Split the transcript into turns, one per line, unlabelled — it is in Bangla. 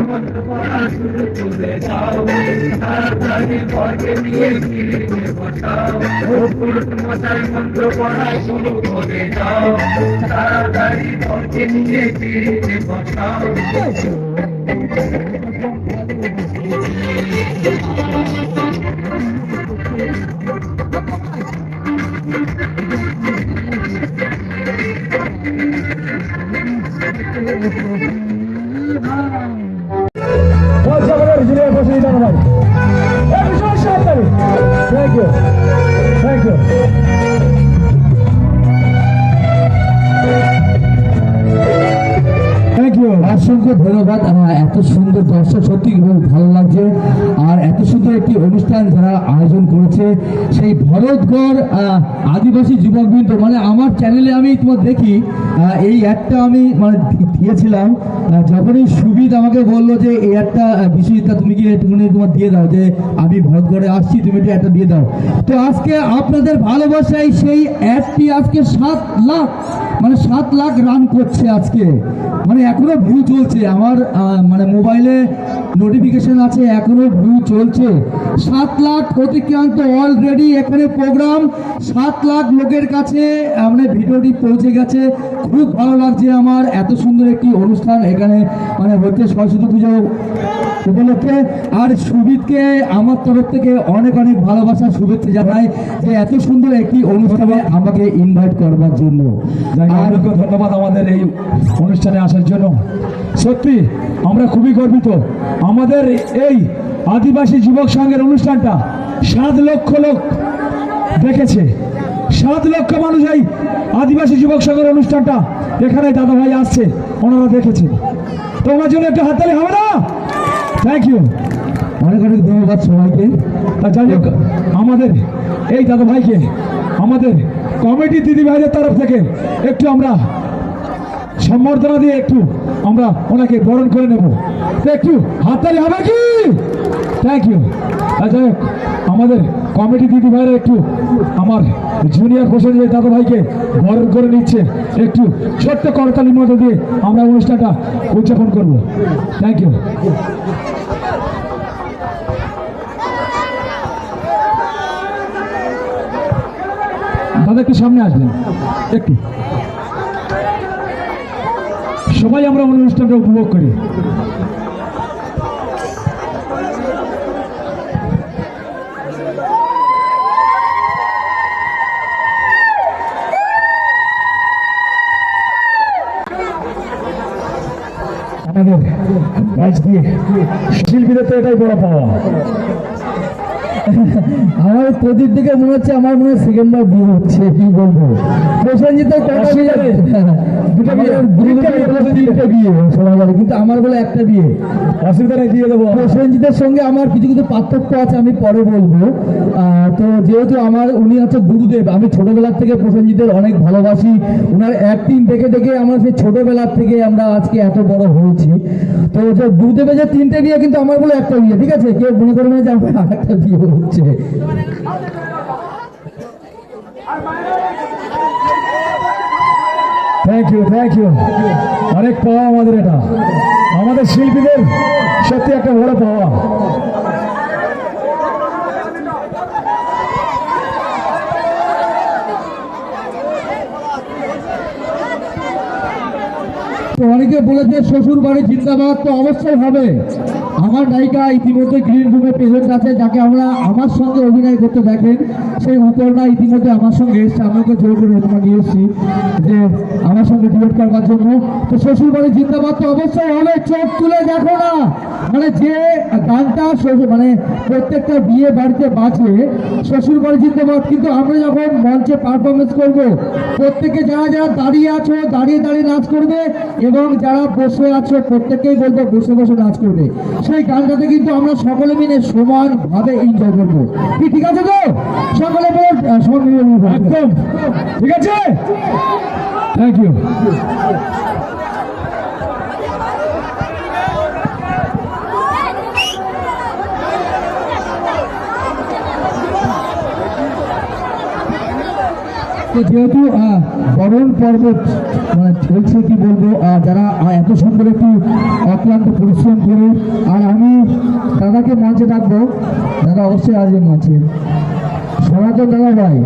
মন্ত্র পড়া শুরু করে যাও তাড়াতাড়ি পথে নিয়ে ফিরে বসাও
ভাই এই বিশাল সাহায্য থ্যাংক ইউ থ্যাংক ইউ
অসংখ্য ধন্যবাদ। আমার এত সুন্দর দর্শক সত্যি খুব ভালো লাগছে। আর এত একটি অনুষ্ঠান যারা আয়োজন করেছে, সেই ভরতগড় আদিবাসী যুবকবৃন্দ মানে আমার চ্যানেলে আমি তোমার দেখি এই অ্যাডটা আমি মানে দিয়েছিলাম। যখনই সুবিধ আমাকে বলল যে এই অ্যাডটা বিশ্বজিৎদা তুমি কি একটুখানি তোমার দিয়ে দাও, যে আমি ভরতগড়ে আসছি, তুমি একটু একটা দিয়ে দাও। তো আজকে আপনাদের ভালোবাসায় সেই অ্যাডটি আজকে সাত লাখ মানে সাত লাখ রান করছে আজকে। মানে এখনও ভিউ চলছে। আমার মানে মোবাইলে নোটিফিকেশন আছে এখনও ভিউ চলছে। সাত লাখ অতিক্রান্ত অলরেডি এখানে প্রোগ্রাম সাত লাখ লোকের কাছে আহ, মানে ভিডিওটি পৌঁছে গেছে। খুব ভালো লাগছে আমার এত সুন্দর একটি অনুষ্ঠান এখানে মানে হচ্ছে সরস্বতী পুজো উপলক্ষে। আর সুবিদকে আমার তরফ থেকে অনেক অনেক ভালোবাসা শুভেচ্ছা জানাই যে এত সুন্দর একটি অনুষ্ঠানে আমাকে ইনভাইট করবার জন্য। আর
ধন্যবাদ আমাদের এই অনুষ্ঠানে আসার জন্য। সত্যি আমরা খুবই গর্বিত। আমাদের এই আদিবাসী যুবক সংঘের অনুষ্ঠানটা সাত লক্ষ লোক দেখেছে। সাত লক্ষ মানুষ এই আদিবাসী যুবক সংঘের অনুষ্ঠানটা এখানে দাদা ভাই আসছে, ওনারা দেখেছেন। তোমার জন্য একটা হাততালি হবে না? থ্যাংক ইউ
অনেক অনেক ধন্যবাদ সবাইকে।
তা যাই হোক, আমাদের এই দাদা ভাইকে, আমাদের কমিটি দিদি ভাইদের তরফ থেকে একটু আমরা সম্বর্ধনা দিয়ে একটু আমরা ওনাকে বরণ করে নেব। একটু হাততালি হবে কি? থ্যাংক ইউ আচ্ছা আমাদের কমিটি দিদি ভাইরা একটু আমার জুনিয়র হোসেন যে দাদা ভাইকে বরণ করে নিচ্ছে। একটু ছোট্ট করতালির মধ্যে দিয়ে আমরা অনুষ্ঠানটা উদযাপন করব। থ্যাংক ইউ দাদা একটু সামনে আসবেন। একটু। সবাই আমরা অনুষ্ঠানটা উপভোগ করি। শিল্পীদের তো এটাই বড় পাওয়া।
আমার প্রদীপ দিকে মনে হচ্ছে আমার মনে হয় সেকেন্ড বার বিয়ে হচ্ছে কি বলব?
বিয়ে, তিনটে বিয়ে,
তিনটে বিয়ে কিন্তু আমার বলে একটা বিয়ে।
অসুবিধা নেই দিয়ে দেবো।
প্রসেনজিতের সঙ্গে আমার কিছু কিছু পার্থক্য আছে আমি পরে বলব। তো যেহেতু আমার উনি হচ্ছে গুরুদেব আমি ছোটবেলার থেকে প্রসেনজিতের অনেক ভালোবাসি। ওনার অ্যাক্টিং দেখে দেখে আমরা সেই ছোটবেলার থেকে আমরা আজকে এত বড় হয়েছি। তো গুরুদেবের যে তিনটে বিয়ে কিন্তু আমার বলে একটা বিয়ে ঠিক আছে? কেউ মনে করবে যে আমার আর একটা বিয়ে হচ্ছে।
থ্যাংক ইউ থ্যাংক ইউ অনেক পাওয়া আমাদের এটা। আমাদের শিল্পীদের সত্যি একটা বড় পাওয়া।
তো অনেকে বলেছে শ্বশুর বাড়ি জিন্দাবাদ, তো অবশ্যই হবে। আমার নায়িকা ইতিমধ্যে গ্রিন রুমে প্রেজেন্ট আছে, যাকে আমরা আমার সঙ্গে অভিনয় করতে দেখেন। সেই উপরটা ইতিমধ্যে আমার সঙ্গে এসছে। আমি ওকে জোর করে অনুমান নিয়ে এসেছি যে আমার সঙ্গে ডিবেট করবার জন্য। তো শ্বশুরবাড়ির জিন্দাবাদ, তো অবশ্যই অনেক চোখ তুলে দেখো না। মানে যে গানটা মানে প্রত্যেকটা বিয়ে বাড়িতে বাজে শ্বশুর বাড়ি জিন্দাবাদ কিন্তু আমরা যখন মঞ্চে পারফরমেন্স করব প্রত্যেকে যারা যারা দাঁড়িয়ে আছো দাঁড়িয়ে দাঁড়িয়ে নাচ করবে এবং যারা বসে আছো প্রত্যেককেই বলব বসে বসে নাচ করবে। সেই গানটাতে কিন্তু আমরা সকলে মিলে সমানভাবে এনজয় করব। কি ঠিক আছে তো? সকলে।
একদম। ঠিক আছে? থ্যাংক ইউ
যেহেতু বরণ পর্ব মানে চলছে কি বলব যারা এত সুন্দর একটি অক্লান্ত পরিশ্রম করে, আর আমি দাদাকে মঞ্চে ডাকবো, দাদা অবশ্যই আসবে মঞ্চে সনাতন দাদা ভাই।